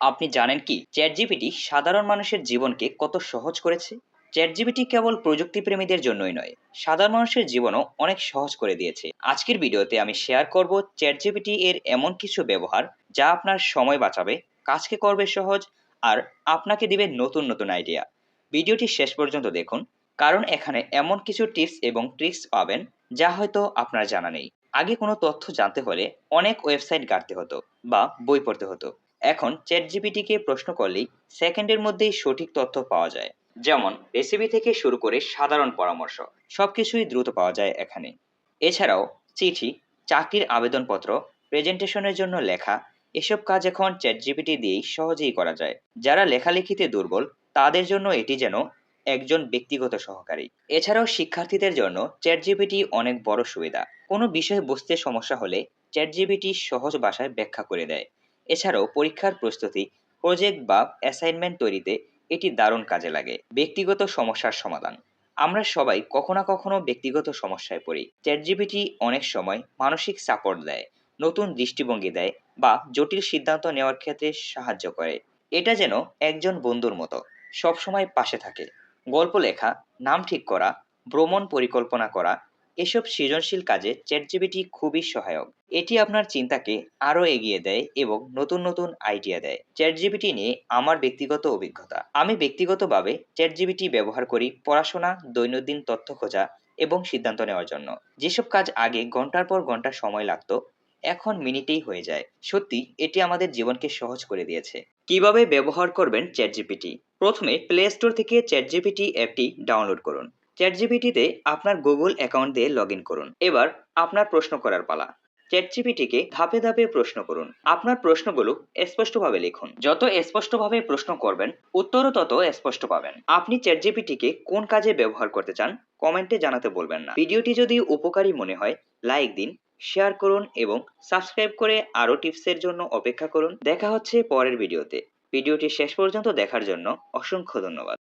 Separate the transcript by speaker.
Speaker 1: আপনি জানেন কি? চ্যাটজিপিটি সাধারণ মানুষের জীবনকে কত সহজ করেছে? চ্যাটজিপিটি কেবল প্রযুক্তি প্রেমীদের জন্যই নয়, সাধারণ মানুষের জীবনও অনেক সহজ করে দিয়েছে। আজকের ভিডিওতে আমি শেয়ার করব চ্যাটজিপিটি এর এমন কিছু ব্যবহার যা আপনার সময় বাঁচাবে, কাজকে করবে সহজ, আর আপনাকে দিবে নতুন নতুন আইডিয়া ভিডিওটি শেষ পর্যন্ত দেখুন, কারণ এখানে এমন কিছু টিপস এবং ট্রিক্স পাবেন যা হয়তো আপনার জানা নেই। আগে কোনো তথ্য জানতে হলে অনেক ওয়েবসাইট ঘাটতে হতো বা বই পড়তে হতো। এখন চ্যাট জিপিটিকে প্রশ্ন করলেই সেকেন্ডের মধ্যেই সঠিক তথ্য পাওয়া যায়। যেমন রেসিপি থেকে শুরু করে সাধারণ পরামর্শ, সবকিছুই দ্রুত পাওয়া যায় এখানে। এছাড়াও, চিঠি, চাকরির আবেদনপত্র, প্রেজেন্টেশনের জন্য লেখা, এসব কাজ এখন চ্যাট দিয়েই সহজেই করা যায়। যারা লেখালেখিতে দুর্বল, তাদের জন্য এটি যেন একজন ব্যক্তিগত সহকারী। এছাড়াও শিক্ষার্থীদের জন্য চ্যাট জিপিটি অনেক বড় সুবিধা। কোনো বিষয়ে বুঝতে সমস্যা হলে চ্যাট জিপিটি সহজ ভাষায় ব্যাখ্যা করে দেয়। এছাড়াও পরীক্ষার প্রস্তুতি প্রজেক্ট বা অ্যাসাইনমেন্ট তৈরিতে এটি দারুণ কাজে লাগে। ব্যক্তিগত সমস্যার সমাধান। আমরা সবাই কখনো কখনো ব্যক্তিগত সমস্যায় পড়ি। চ্যাটজিপিটি অনেক সময় মানসিক সাপোর্ট দেয়, নতুন দৃষ্টিভঙ্গি দেয় বা জটিল সিদ্ধান্ত নেওয়ার ক্ষেত্রে সাহায্য করে। এটা যেন একজন বন্ধুর মতো, সবসময় পাশে থাকে। গল্প লেখা, নাম ঠিক করা, ভ্রমণ পরিকল্পনা করা এসব সৃজনশীল কাজে চ্যাটজিপিটি খুবই সহায়ক। এটি আপনার চিন্তাকে আরও এগিয়ে দেয় এবং নতুন নতুন আইডিয়া দেয়। চ্যাটজিপিটি নিয়ে আমার ব্যক্তিগত অভিজ্ঞতা। আমি ব্যক্তিগতভাবে চ্যাটজিপিটি ব্যবহার করি পড়াশোনা, দৈনন্দিন তথ্য খোঁজা এবং সিদ্ধান্ত নেওয়ার জন্য। যেসব কাজ আগে ঘণ্টার পর ঘণ্টা সময় লাগতো, এখন মিনিটেই হয়ে যায়। সত্যি, এটি আমাদের জীবনকে সহজ করে দিয়েছে। কীভাবে ব্যবহার করবেন চ্যাটজিপিটি প্রথমে প্লে স্টোর থেকে চ্যাটজিপিটি অ্যাপটি ডাউনলোড করুন। চ্যাটজিপিটিতে আপনার গুগল অ্যাকাউন্ট দিয়ে লগ করুন। এবার আপনার প্রশ্ন করার পালা। চ্যাটজিপিটিকে ধাপে ধাপে প্রশ্ন করুন। আপনার প্রশ্নগুলো স্পষ্টভাবে লিখুন। যত স্পষ্টভাবে প্রশ্ন করবেন, উত্তরও তত স্পষ্ট পাবেন। আপনি চ্যাটজিপিটিকে কোন কাজে ব্যবহার করতে চান, কমেন্টে জানাতে বলবেন না। ভিডিওটি যদি উপকারী মনে হয়, লাইক দিন, শেয়ার করুন এবং সাবস্ক্রাইব করে আরও টিপসের জন্য অপেক্ষা করুন। দেখা হচ্ছে পরের ভিডিওতে। ভিডিওটি শেষ পর্যন্ত দেখার জন্য অসংখ্য ধন্যবাদ।